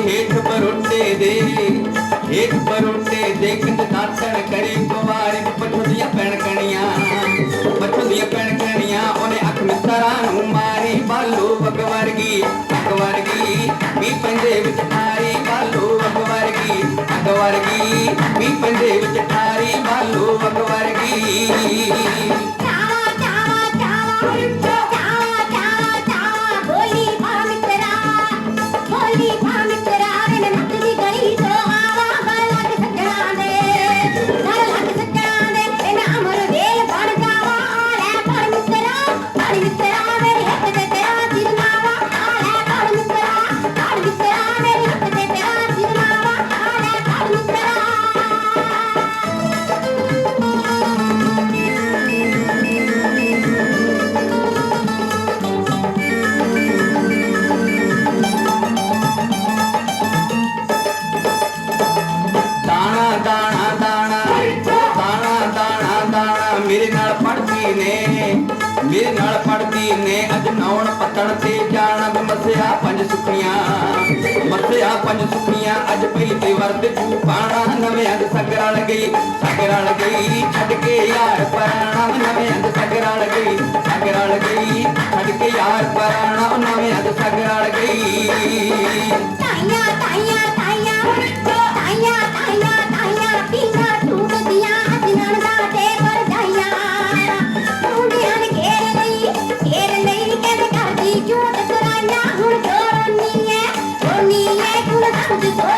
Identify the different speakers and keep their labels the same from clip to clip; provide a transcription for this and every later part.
Speaker 1: ਦੇ। ਇੱਕ ਪਰੋਟੇ ਦੇਖਣ ਦਾਤਣ ਕਰੀ ਕੁਵਾਰੀ। ਪੱਛੋਂ ਦੀਆਂ ਪੈਣਕਣੀਆਂ ਪੱਛੋਂ ਦੀਆਂ ਪੈਣਕਣੀਆਂ ਉਹਨੇ ਅੱਖ ਮਿੱਤਰਾਂ ਨੂੰ ਮਾਰੀ। ਬਾਲੂ ਵਗ ਵਰਗੀ, ਅੱਗ ਵਰਗੀ ਵੀ ਪੰਦੇ ਵਿੱਚ ਠਾਰੀ। ਬਾਲੂ ਵਗ ਵਰਗੀ, ਅੱਗ ਵਰਗੀ ਵੀ ਪੰਦੇ ਵਿੱਚ ਠਾਰੀ। ਬਾਲੂ ਵਗ ਵਰਗੀ। ਨੇ। ਮੇਰੇ ਨਾਲ ਪੜਦੀ ਨੇ, ਅੱਜ ਨੌਣ ਪੱਤਣ ਤੇ ਜਾਣ ਮਸਿਆ ਪੰਜ ਸੁਖੀਆਂ ਮਸਿਆ ਪੰਜ ਸੁਖੀਆਂ ਅੱਜ ਪਹਿਲੀ ਤੇ ਵਰਦ ਤੂੰ ਪਾਣਾ। ਨਵੇਂ ਅੰਦ ਸਗਰਾਲ ਗਈ ਸਗਰਾਲ ਗਈ, ਛੱਡ ਕੇ ਯਾਰ ਪਰਾਣਾ। ਨਵੇਂ ਅੰਦ ਸਗਰਾਲ ਗਈ ਸਗਰਾਲ ਗਈ, ਛੱਡ ਕੇ ਯਾਰ ਪਰਾਣਾ। ਨਵੇਂ ਅੰਦ ਸਗਰਾਲ ਗਈ।
Speaker 2: ਤਾਈਆਂ ਤਾਈਆਂ ਤਾਈਆਂ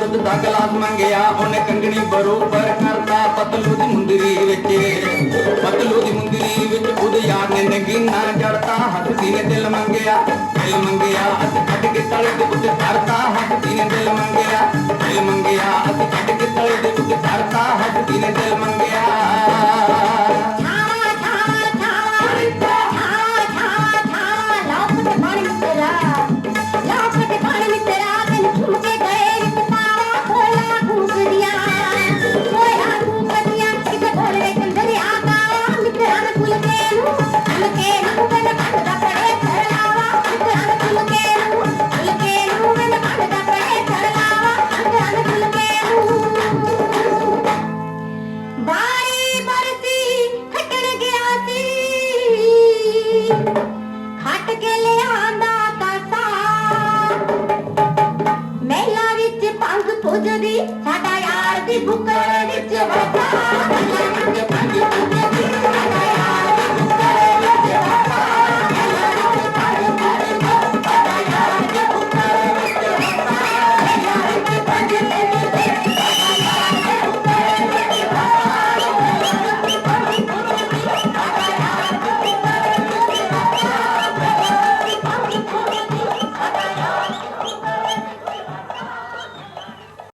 Speaker 1: ਦੁੱਧ ਦਾ ਗਲਾਸ ਮੰਗਿਆ, ਉਹਨੇ ਕੰਗਣੀ ਬਰੋਬਰ ਕਰਤਾ ਪਤਲੂ ਦੀ ਮੁੰਦਰੀ ਵਿੱਚ। ਪਤਲੂ ਦੀ ਮੁੰਦਰੀ ਵਿੱਚ ਉਹਦੇ ਯਾਰ ਨੇ ਨਗੀਨਾ
Speaker 2: ਸੀ ਕੇ ਲਿਆਂਦਾ ਕਾਸਾ ਮਹਿਲਾ ਵਿੱਚ ਪੰਗ ਪੁੱਜਦੀ ਸਾਡਾ ਯਾਰ ਦੀ ਬੁੱਕਰ ਵਿੱਚ ਵਸਾ